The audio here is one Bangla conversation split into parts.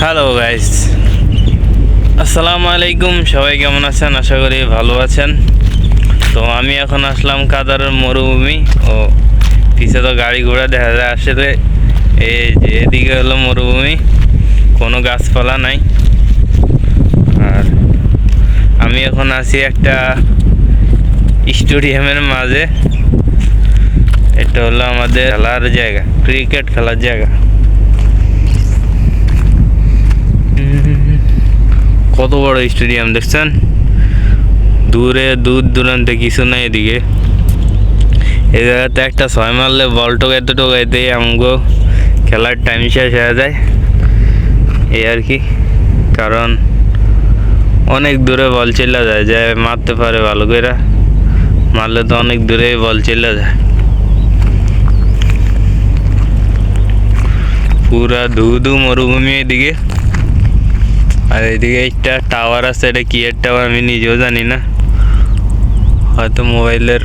হ্যালো গাইস আসসালামু আলাইকুম সবাই কেমন আছেন? আশা করি ভালো আছেন। তো আমি এখন আসলাম কাদারের মরুভূমি। ও, পিছে তো গাড়ি ঘোড়া দেখা যায়। আসে আসলে এই যে এদিকে হলো মরুভূমি। কোনো গাছপালা নাই। আর আমি এখন আছি একটা স্টেডিয়ামের মাঝে। এটা হলো আমাদের খেলার জায়গা, ক্রিকেট খেলার জায়গা। কত বড় স্টেডিয়াম দেখছেন? দূরে, দূর দূরান্তে কিছু নাই এদিকে। এই জায়গাতে একটা ছয় মারলে বল টোকাইতে টোকাইতে আমগো খেলার টাইম শেষ হয়ে যায়। এই আর কি। কারণ অনেক দূরে বল চলে যায়, যে মারতে পারে ভালো করে মারলে তো অনেক দূরে বল চলে যায়। পুরা ধু ধু মরুভূমি এদিকে। আর এদিকে একটা টাওয়ার আছে, এটা কি এর টাওয়ার আমি নিজেও জানি না। হয়তো মোবাইলের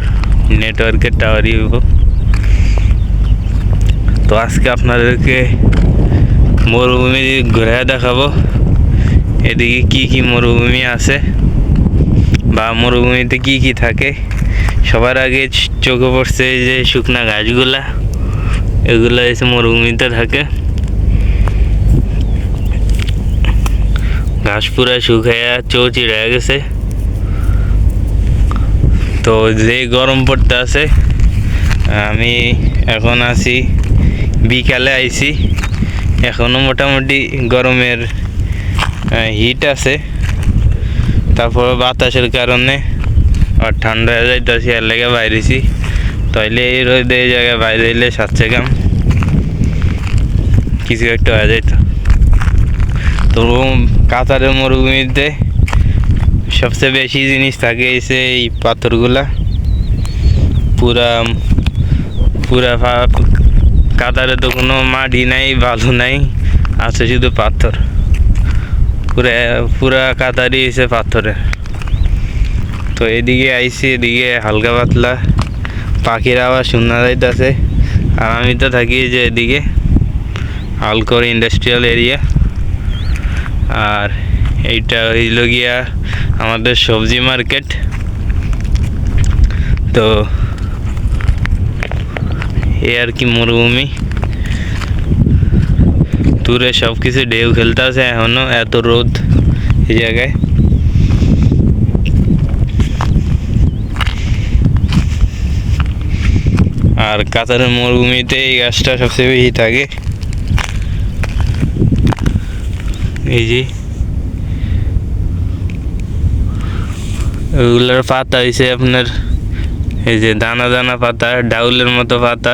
নেটওয়ার্কের টাওয়ারই হইব। তো আজকে আপনাদেরকে মরুভূমি ঘুরে দেখাবো। এদিকে কি কি মরুভূমি আছে বা মরুভূমিতে কি কি থাকে। সবার আগে চোখে পড়ছে যে শুকনা গাছগুলা, এগুলো এসে মরুভূমিতে থাকে। ঘাস পুরা শুকাইয়া চৌচিড় হয়ে গেছে। তো যে গরম পড়তে আছে, আমি এখন আছি, বিকালে আইছি। এখনও মোটামুটি গরমের হিট আছে। তারপর বাতাসের কারণে, আর ঠান্ডা হয়ে যাইতেছি, এর লেগে বাইরেছি। তাইলে এই রোদে এই জায়গায় বাইরে এলে সাচ্ছে কাম কিছু একটা হয়ে যাইতো। তো কাতারের মরুভূমিতে সবচেয়ে বেশি জিনিস থাকে এসে এই পাথরগুলা। পুরা পুরা কাতারে তো কোনো মাটি নাই, বালু নাই, আছে শুধু পাথর। পুরা পুরা কাতারই এসে পাথরে তো এদিকে আইসি এদিকে হালকা পাতলা। পাখির আওয়াজ শোনা যাইতেছে। আর আমি তো থাকি যে এদিকে, আলকর ইন্ডাস্ট্রিয়াল এরিয়া আর এইটা হইল গিয়া আমাদের সবজি মার্কেট। তো এই আর কি মরুভূমি। দূরে সব কিছু ঢেউ খেলতে আছে এখনও, এত রোদ এই জায়গায়। আর কাতারের মরুভূমিতে এই গাছটা সবচেয়ে বেশি থাকে। এই ওগুলোর পাতা হয়েছে আপনার, এই যে দানা দানা পাতা, ডাউলের মতো পাতা।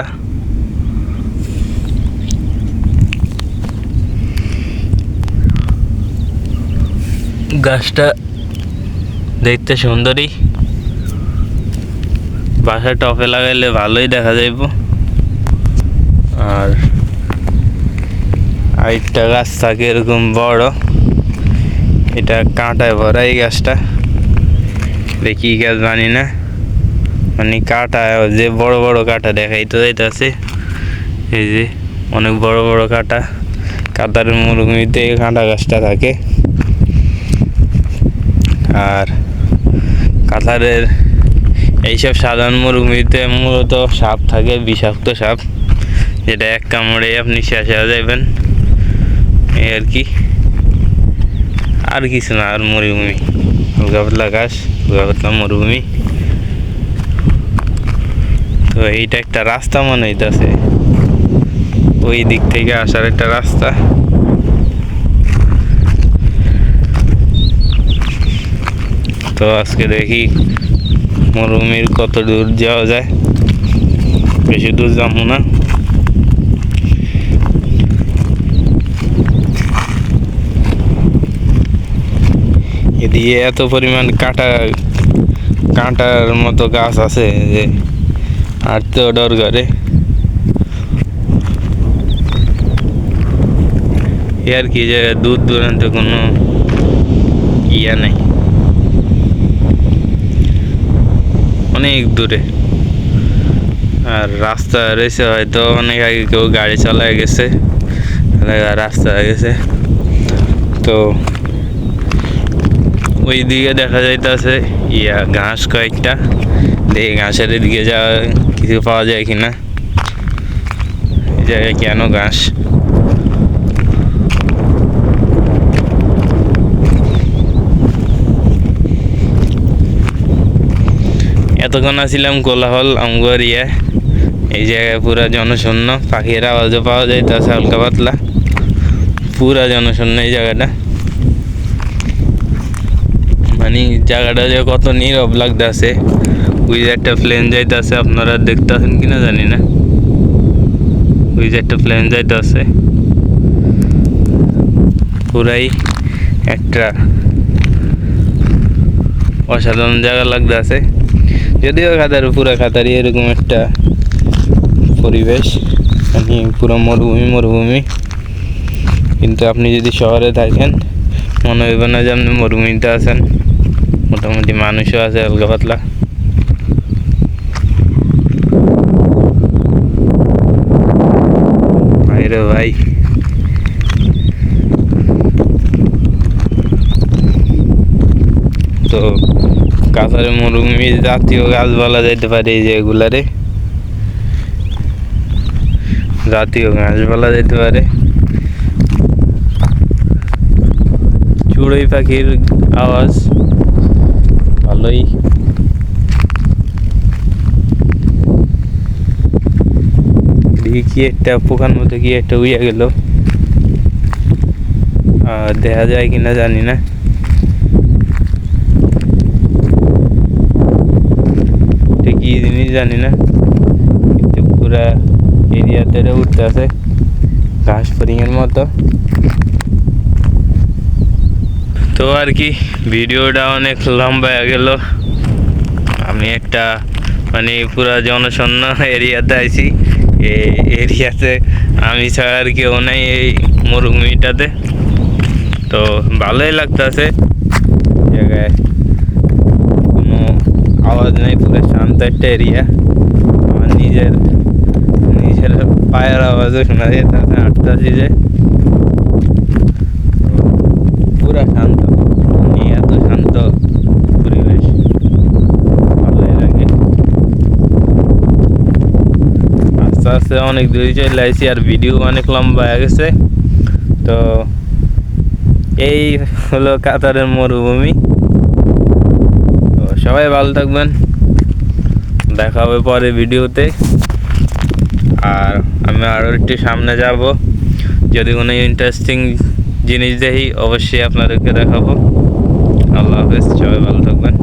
গাছটা দেখতে সুন্দরই বাসায় টপে লাগাইলে ভালোই দেখা যাইব। আর আরেকটা গাছ থাকে এরকম বড়? এটা কাঁটায় ভরা এই গাছটা। দেখি গাছ জানি না। মানে কাঁটা, যে বড় বড় কাঁটা দেখাইতে যাইতেছে। এই যে অনেক বড় বড় কাঁটা। কাতারের মরুভূমিতে কাঁটা গাছটা থাকে। আর কাতারের এইসব সাধারণ মরুভূমিতে মূলত সাপ থাকে, বিষাক্ত সাপ। যেটা এক কামড়ে আপনি শেষ হয়ে যাবেন এই আর কি। আর কিছু না, আর মরুভূমি। হালকা পাতলা ঘাস পাতলা মরুভূমি। তো এইটা একটা রাস্তা মনে হইতেছে। ওই দিক থেকে আসার একটা রাস্তা। তো আজকে দেখি মরুভূমির কত দূর যাওয়া যায়। বেশি দূর যাব না। এদিকে এত পরিমাণ কাঁটা, কাঁটার মতো গাছ আছে যে হাঁটতেও ডর করে আর কি যে দূর দূরান্তে কোনো ইয়া নেই। অনেক দূরে। আর রাস্তা রয়েছে হয়তো অনেক আগে কেউ গাড়ি চালায় গেছে, রাস্তা গেছে। তো ওই দিকে দেখা যাইতেছে, ইয়া ঘাস কয়েকটা। দেখি ঘাসের দিকে যা কিছু পাওয়া যায় কিনা? জায়গায় কেন ঘাস? এতক্ষণ আসছিলাম কোলাহল আমগর ইয়ে এই জায়গায় পুরা জনশূন্য, পাখির আওয়াজও পাওয়া যাইতেছে হালকা পাতলা। পুরা জনশূন্য এই জায়গাটা। মানে জায়গাটা যে কত নীরব লাগতেছে। ওই যে একটা প্লেন যাইতেছে, আপনারা দেখতে দেখতেছেন কিনা জানি না। ওই যে একটা প্লেন যাইতেছে। পুরাই একটা অসাধারণ জায়গা লাগতেছে। যদিও খাতার, পুরা খাতারই এরকম একটা পরিবেশ। মানে পুরো মরুভূমি মরুভূমি। কিন্তু আপনি যদি শহরে থাকেন, মনে হইবে না যে আপনি মরুভূমিতে আছেন। মোটামুটি মানুষও আছে হালকা পাতলা। ভাই তো কাছারে মরুভূমি জাতীয় গাছ বলা যাইতে পারে এই যে এগুলারে জাতীয় বলা যেতে পারে। চড়ুই পাখির আওয়াজ। ভালোই। কি একটা পোকার মধ্যে কি একটা উইয়া গেল। আর দেখা যায় কিনা জানি না। কি জিনিস জানি না। কিন্তু পুরা এরিয়াতে উঠতে আছে ঘাস ফরিংয়ের মতো। তো আর কি, ভিডিওটা অনেক লম্বা হয়ে গেল। আমি একটা মানে পুরা জনশূন্য এরিয়াতে আইছি। এই এরিয়াতে আমি ছাড়া আর কেউ নাই এই মরুভূমিটাতে। তো ভালোই লাগতেছে। জায়গায় কোনো আওয়াজ নেই, পুরো শান্ত একটা এরিয়া। আমার নিজের নিজের পায়ের আওয়াজও শোনা যেতেছে হাঁটতেছি যে পুরা শান্ত মানে এত শান্ত পরিবেশ ভালোই লাগে আস্তে অনেক দূরে চলে আসছি আর ভিডিও অনেক লম্বা হয়ে গেছে। তো এই হলো কাতারের মরুভূমি। তো সবাই ভালো থাকবেন। দেখা হবে পরে ভিডিওতে। আর আমি আরও একটু সামনে যাব। যদি কোনো ইন্টারেস্টিং জিনিস দেখি, অবশ্যই আপনাদেরকে দেখাবো। আল্লাহ হাফেজ, সবাই ভালো থাকবেন।